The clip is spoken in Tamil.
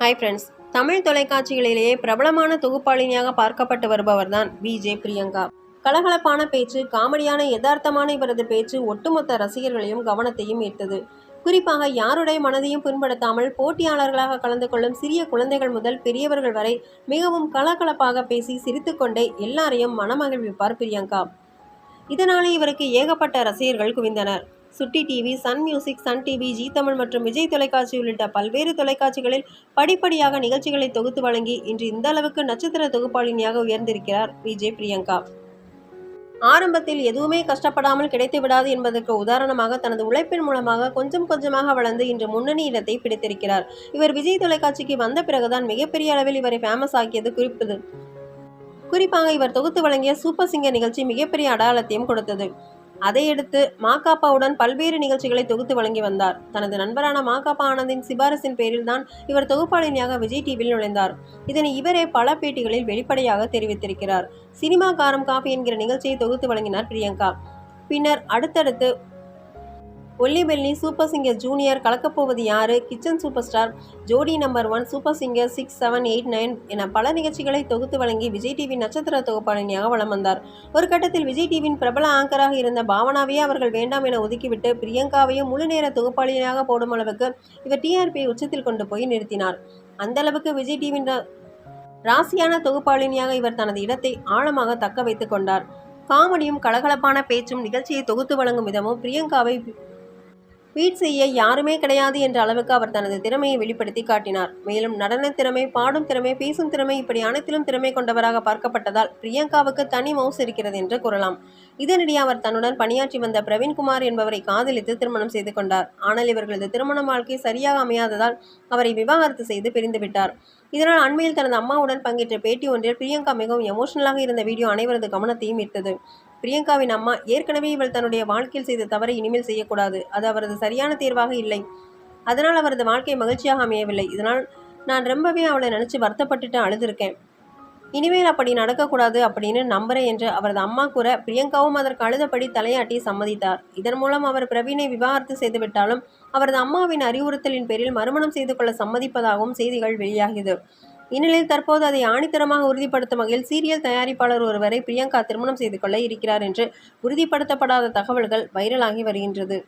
ஹாய் ஃப்ரெண்ட்ஸ் தமிழ் தொலைக்காட்சிகளிலேயே பிரபலமான தொகுப்பாளினியாக பார்க்கப்பட்டு வருபவர் தான் பிஜே பிரியங்கா. கலகலப்பான பேச்சு காமெடியான யதார்த்தமான இவரது பேச்சு ஒட்டுமொத்த ரசிகர்களையும் கவனத்தையும் ஈர்த்தது. குறிப்பாக யாருடைய மனதையும் புண்படுத்தாமல் போட்டியாளர்களாக கலந்து கொள்ளும் சிறிய குழந்தைகள் முதல் பெரியவர்கள் வரை மிகவும் கலகலப்பாக பேசி சிரித்துக்கொண்டே எல்லாரையும் மனமகிழ்விப்பார் பிரியங்கா. இதனாலே இவருக்கு ஏகப்பட்ட ரசிகர்கள் குவிந்தனர். Chutti TV Sun music Sun TV Zee Tamil மற்றும் விஜய் தொலைக்காட்சி உள்ளிட்ட பல்வேறு தொலைக்காட்சிகளில் படிப்படியாக நிகழ்ச்சிகளை தொகுத்து வழங்கி இன்று இந்த அளவுக்கு நட்சத்திர தொகுப்பாளினியாக உயர்ந்திருக்கிறார் விஜய் பிரியங்கா. ஆரம்பத்தில் எதுவுமே கஷ்டப்படாமல் கிடைத்து விடாது என்பதற்கு உதாரணமாக தனது உழைப்பின் மூலமாக கொஞ்சம் கொஞ்சமாக வளர்ந்து இன்று முன்னணி இடத்தை பிடித்திருக்கிறார். இவர் விஜய் தொலைக்காட்சிக்கு வந்த பிறகுதான் மிகப்பெரிய அளவில் இவரை ஃபேமஸ் ஆக்கியது குறிப்பது. குறிப்பாக இவர் தொகுத்து வழங்கிய சூப்பர் சிங்கர் நிகழ்ச்சி மிகப்பெரிய அடையாளத்தையும் கொடுத்தது. அதையடுத்து மாகாப்பாவுடன் பல்வேறு நிகழ்ச்சிகளை தொகுத்து வழங்கி வந்தார். தனது நண்பரான மாகாப்பா ஆனந்தின் சிபாரிசின் பேரில் தான் இவர் தொகுப்பாளினியாக விஜய் டிவியில் நுழைந்தார். இதனை இவரே பல பேட்டிகளில் வெளிப்படையாக தெரிவித்திருக்கிறார். சினிமா காரம் காஃபி என்கிற நிகழ்ச்சியை தொகுத்து வழங்கினார் பிரியங்கா. பின்னர் அடுத்தடுத்து ஒல்லி பெல்லி சூப்பர் சிங்கர் ஜூனியர் கலக்கப்போவது யாரு? Kitchen super star Jodi number one super singer six seven eight nine என பல நிகழ்ச்சிகளை தொகுத்து வழங்கி விஜய் டிவி நட்சத்திர தொகுப்பாளினியாக வலம் வந்தார் ஒரு கட்டத்தில் விஜய் டிவியின் பிரபல ஆங்கராக இருந்த பாவனாவையே அவர்கள் வேண்டாம் என ஒதுக்கிவிட்டு பிரியங்காவையும் முழு நேர தொகுப்பாளினியாக போடும் அளவுக்கு இவர் டிஆர்பியை உச்சத்தில் கொண்டு போய் நிறுத்தினார். அந்த அளவுக்கு விஜய் டிவியின் ரா- ராசியான தொகுப்பாளினியாக இவர் தனது இடத்தை ஆழமாக தக்க வைத்துக் கொண்டார். காமெடியும் கலகலப்பான பேச்சும் நிகழ்ச்சியை தொகுத்து வழங்கும் விதமும் பிரியங்காவை பீட் செய்ய யாருமே கிடையாது என்ற அளவுக்கு அவர் தனது திறமையை வெளிப்படுத்தி காட்டினார். மேலும் நடன திறமை பாடும் திறமை பேசும் திறமை இப்படி அனைத்திலும் திறமை கொண்டவராக பார்க்கப்பட்டதால் பிரியங்காவுக்கு தனி மவுஸ் இருக்கிறது என்று கூறலாம். இதனிடையே அவர் தன்னுடன் பணியாற்றி வந்த பிரவீன்குமார் என்பவரை காதலித்து திருமணம் செய்து கொண்டார். ஆனால் இவர்களது திருமண வாழ்க்கை சரியாக அமையாததால் அவரை விவாகரத்து செய்து பிரிந்துவிட்டார் இதனால் அண்மையில் தனது அம்மாவுடன் பங்கேற்ற பேட்டி ஒன்றில் பிரியங்கா மிகவும் எமோஷனலாக இருந்த வீடியோ அனைவரது கவனத்தையும் ஈர்த்தது. பிரியங்காவின் அம்மா ஏற்கனவே இவள் தன்னுடைய வாழ்க்கையில் செய்த தவறை இனிமேல் செய்யக்கூடாது. அது அவரது சரியான தேர்வாக இல்லை. அதனால் அவரது வாழ்க்கை மகிழ்ச்சியாக அமையவில்லை. இதனால் நான் ரொம்பவே அவளை நினச்சி வருத்தப்பட்டுட்டு அழுதுருக்கேன். இனிமேல் அப்படி நடக்கக்கூடாது அப்படின்னு நம்புறேன் என்று அவரது அம்மா கூற பிரியங்காவும் அதற்கு அழுதபடி தலையாட்டி சம்மதித்தார். இதன் மூலம் அவர் பிரவீனை விவாகரத்து செய்துவிட்டாலும் அவரது அம்மாவின் அறிவுறுத்தலின் பேரில் மறுமணம் செய்து கொள்ள சம்மதிப்பதாகவும் செய்திகள் வெளியாகியது. இந்நிலையில் தற்போது அதை ஆணித்தரமாக உறுதிப்படுத்தும் வகையில் சீரியல் தயாரிப்பாளர் ஒருவரை பிரியங்கா திருமணம் செய்து கொள்ள இருக்கிறார் என்று உறுதிப்படுத்தப்படாத தகவல்கள் வைரலாகி வருகின்றது.